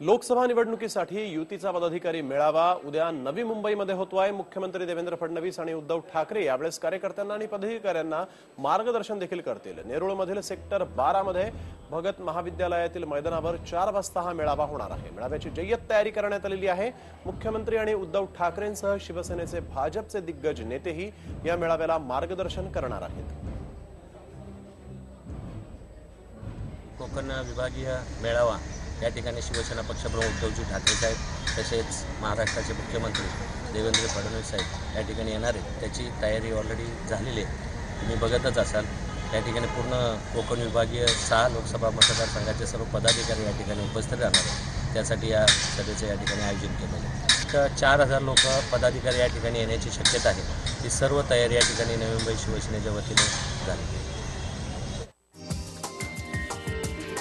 लोकसभा निवडणुकीसाठी युतीचा पदाधिकारी मेळावा उद्या नवी मुंबईमध्ये होतोय. मुख्यमंत्री देवेंद्र फडणवीस आणि उद्धव ठाकरे यावेळेस कार्यकर्त्यांना आणि पदाधिकाऱ्यांना मार्गदर्शन देखील करतील. नेरुळमधील सेक्टर बारामध्ये भगत महाविद्यालयातील मैदानावर चार वाजता हा मेळावा होणार आहे. मेळाव्याची जय्यत तयारी करण्यात आलेली आहे. मुख्यमंत्री आणि उद्धव ठाकरेंसह शिवसेनेचे भाजपचे दिग्गज नेतेही या मेळाव्याला मार्गदर्शन करणार आहेत. कोकण विभागीय मेळावा. या ठिकाणी शिवसेना पक्षप्रमुख उद्धवजी ठाकरे साहेब तसेच महाराष्ट्राचे मुख्यमंत्री देवेंद्र फडणवीस साहेब या ठिकाणी येणार आहेत. त्याची तयारी ऑलरेडी झालेली आहे. तुम्ही बघतच असाल. या ठिकाणी पूर्ण कोकण विभागीय सहा लोकसभा मतदारसंघाचे सर्व पदाधिकारी या ठिकाणी उपस्थित राहणार आहेत. त्यासाठी या सभेचं या ठिकाणी आयोजन केलं आहे. तर चार हजार लोक पदाधिकारी या ठिकाणी येण्याची शक्यता आहे. ही सर्व तयारी या ठिकाणी नवी मुंबई शिवसेनेच्या वतीने झाली